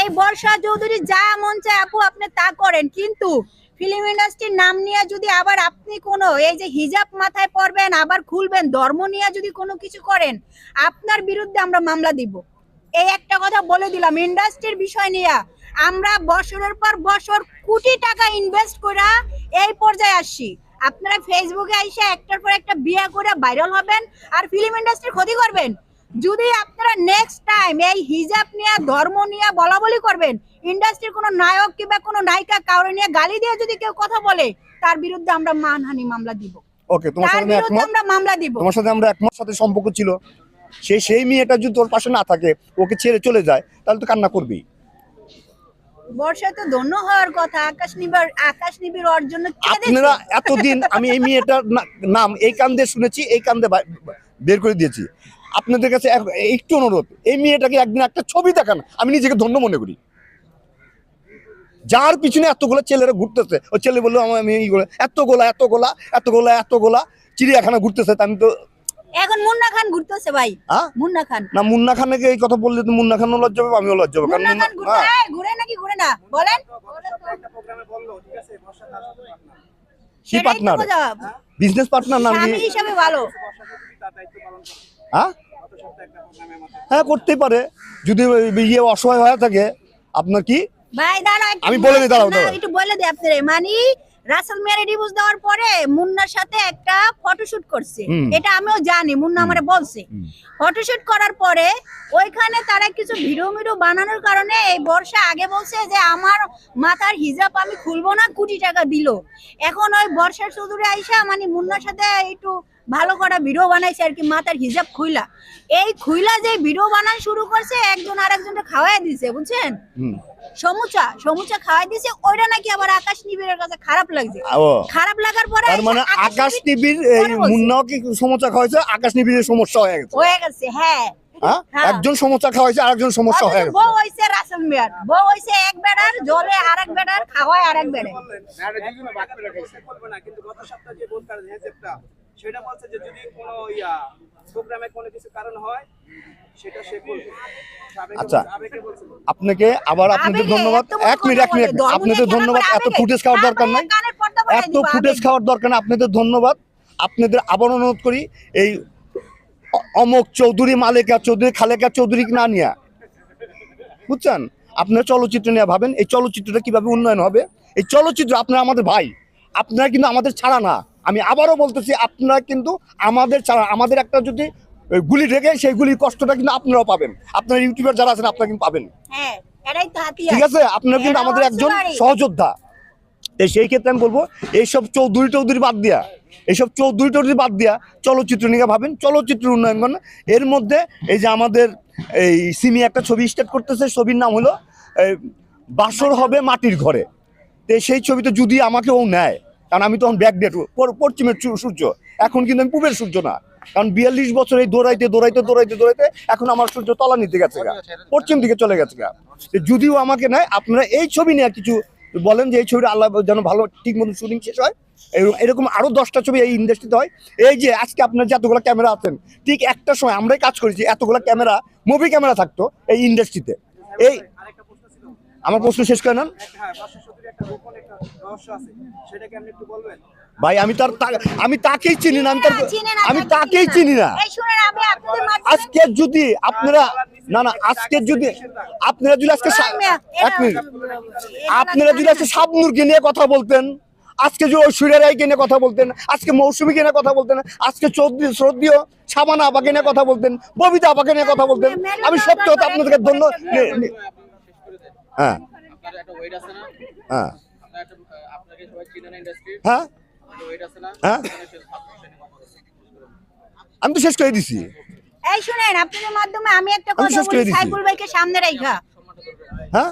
এই বর্ষা চৌধুরী যা মন চায় আপু, আপনি তা করেন। কিন্তু ফিল্ম ইন্ডাস্ট্রির নাম নিয়ে যদি আবার আপনি কোনো এই যে হিজাব মাথায় পরবেন আবার খুলবেন, ধর্ম নিয়ে যদি কোনো কিছু করেন, আপনার বিরুদ্ধে আমরা মামলা দিব। এই একটা কথা বলে দিলাম ইন্ডাস্ট্রির বিষয় নিয়ে। আমরা বছরের পর বছর কোটি টাকা ইনভেস্ট করে এই পর্যায়ে আসছি। আপনারা ফেসবুকে এসে একটার পর একটা বিয়ে করে ভাইরাল হবেন, আর ফিল্ম ইন্ডাস্ট্রির ক্ষতি করবেন। যদি আপনারা নেক্সট টাইম এই হিজাব নিয়ে ধর্ম নিয়ে বলা বলি করবেন ইন্ডাস্ট্রির কোনো নায়ক কিংবা কোনো নায়িকা কাউরে নিয়ে গালি দিয়ে যদি কেউ কথা বলে তার বিরুদ্ধে আমরা মানহানি মামলা দিব। ওকে তোমার সাথে একমত। আমরা মামলা দিব। তোমার সাথে আমরা একমত সাথে সম্পর্ক ছিল। সেই সেই মেয়েটা যদি তোর পাশে না থাকে ওকে ছেড়ে চলে যায় তাহলে তো কান্না করবি। বর্ষায় তো ধন্য হওয়ার কথা আকাশ নিবির আকাশ নিবির অর্জন আপনারা এতদিন আমি এই মেয়েটার নাম এই কান্দে শুনেছি এই কান্দে বের করে দিয়েছি। আপনাদের কাছে একটু অনুরোধ এই মেয়েটাকে একদিন একটা ছবি দেখান আমি নিজেকে ধন্য মনে করি। যার পিছনে এতগুলো ছেলেরা ঘুরতেছে ও ছেলে বলল আমার আমি এই গোলা এত গোলা এত গোলা এত গোলা এত গোলা চিড়িয়াখানা ঘুরতেছে আমি তো এখন মুন্না খান ঘুরতেছে ভাই মুন্না খান। না মুন্না খানকে এই কথা বললে তো মুন্না খানও লজ্জা পাবে আমিও লজ্জা পাবো কারণ মুন্না ঘুরে হ্যাঁ, ঘুরে নাকি ঘুরে না বলেন। কি পার্টনার বিজনেস পার্টনার না হিসাবে ভালো। হ্যাঁ? হ্যাঁ করতেই পারে। যদি ইয়ে অসহায় হয়ে থাকে আপনার কি? ভাই দাঁড়াও আমি বলে দিই, দাঁড়াও, একটু বলে দিই আপনারে। মানে রাসেল মেয়ারে ডিভোর্স দেওয়ার পরে মুন্নার সাথে একটা ফটোশুট করছে। এটা আমিও জানি মুন্না আমারে বলছে। ফটোশুট করার পরে ওইখানে তারা কিছু ভিডিও মিডিও বানানোর কারণে এই বর্ষা আগে বলছে যে আমার মাথার হিজাব আমি খুলবো না কোটি টাকা দিল। এখন ওই বর্ষার চৌধুরী আইসা মানে মুন্নার সাথে একটু ভালো করা ভিডিও বানাইছে আর কি মাথার হিজাব খুইলা। এই খুইলা যে ভিডিও বানান শুরু করছে একজন আর আরেকজনকে খাওয়াই দিছে বুঝছেন? সমুচা সমুচা খাওয়াই দিছে ওইটা নাকি আবার আকাশ নিবিড়ের কাছে খারাপ লাগছে। খারাপ লাগার পরে তার মানে আকাশ টিভির এই মুন্নাও কি সমস্যা খাওয়াইছে? আকাশ টিভির সমস্যা হয়ে গেছে। হয়ে গেছে হ্যাঁ। হ্যাঁ? হ্যাঁ। একজন সমস্যা খাওয়াইছে আরেকজন সমস্যা হয়ে গেছে। বউ হইছে রাসেল মিয়ার। বউ হইছে এক বেড়ার জলে আরেক বেড়ার খাওয়ায় আরেক বেড়ে করবে না কিন্তু গত সপ্তাহে যে কার্ড হেজেবটা সেটা বলছে যে যদি কোনো ইয়া প্রোগ্রামে কোনো কিছু কারণ হয় সেটা সে করবে। সাবেকে আচ্ছা। আপনাকে আবার আপনাদের ধন্যবাদ। এক মিনিট এক মিনিট আপনাদের ধন্যবাদ। এত ফুটেজ খাওয়ার দরকার নাই। এত ফুটেজ খাওয়ার দরকার নাই। আপনাদের ধন্যবাদ। আপনাদের আবার অনুরোধ করি এই অমক চৌধুরী মালিকা চৌধুরী খালেকা চৌধুরী না নিয়া। বুঝছেন? আপনারা চলচ্চিত্র নিয়ে ভাবেন এই চলচ্চিত্রটা কীভাবে উন্নয়ন হবে? এই চলচ্চিত্র আপনারা আমাদের ভাই। আপনারা কিন্তু আমাদের ছাড়া না। আমি আবারও বলতেছি আপনারা কিন্তু আমাদের ছাড়া আমাদের একটা যদি গুলি ঢেকে সেই গুলির কষ্টটা কিন্তু আপনারাও পাবেন। আপনার ইউটিউবার যারা আছেন আপনারা কিন্তু পাবেন। হ্যাঁ ঠিক আছে? আপনারা কিন্তু আমাদের একজন সহযোদ্ধা। সেই ক্ষেত্রে আমি বলব এইসব চৌধুরী টৌধুরী বাদ দিয়া এইসব চৌধুরী টৌধুরী বাদ দিয়া চলচ্চিত্র নিয়ে ভাবেন চলচ্চিত্র উন্নয়ন করেন। এর মধ্যে এই যে আমাদের এই সিমি একটা ছবি স্টার্ট করতেছে ছবির নাম হলো বাসর হবে মাটির ঘরে। তো সেই ছবিতে যদি আমাকে ও নেয় কারণ আমি তখন ব্যাক ডেট পশ্চিমের সূর্য। এখন কিন্তু আমি পূবের সূর্য না। কারণ বিয়াল্লিশ বছর এই দৌড়াইতে দৌড়াইতে দৌড়াইতে দৌড়াইতে এখন আমার সূর্য তলা নিতে গেছে গা। পশ্চিম দিকে চলে গেছে গা। যদিও আমাকে নেয় আপনারা এই ছবি নিয়ে কিছু বলেন যে এই ছবিটা আল্লাহ যেন ভালো, ঠিক মতো শুটিং শেষ হয়। এরকম- আরও দশটা ছবি এই ইন্ডাস্ট্রিতে হয়। এই যে আজকে আপনার যে এতগুলো ক্যামেরা আছেন, ঠিক একটা সময় আমরাই কাজ করেছি এতগুলো ক্যামেরা মুভি ক্যামেরা থাকতো এই ইন্ডাস্ট্রিতে এই আমার প্রশ্ন শেষ করে নেন। একটা বর্ষা চৌধুরী একটা গোপন একটা রহস্য আছে সেটাকে আপনি একটু বলবেন ভাই আমি তার আমি তাকেই চিনি না আমি তার আমি তাকেই চিনি না। এই শুনেন আমি আপনাদের মাধ্যমে আজকে যদি আপনারা না না আজকে যদি আপনারা যদি আজকে এক মিনিট। আপনারা যদি আজকে শাবনুরকে নিয়ে কথা বলতেন আজকে যে ঐশ্বর্যা রায়কে নিয়ে কথা বলতেন আজকে মৌসুমীকে নিয়ে কথা বলতেন আজকে চৌধুরী শ্রদ্ধীয় সাবানা আপাকে নিয়ে কথা বলতেন ববিতা আপাকে নিয়ে কথা বলতেন আমি সত্য হতে আপনাদেরকে ধন্য হ্যাঁ। হ্যাঁ। হ্যাঁ? হ্যাঁ? আমি তো শেষ করে দিছি। এই শুনেন আপনার মাধ্যমে আমি একটা কথা বলি সাইকুল সাইফুল ভাইকে সামনে রাখা। হ্যাঁ?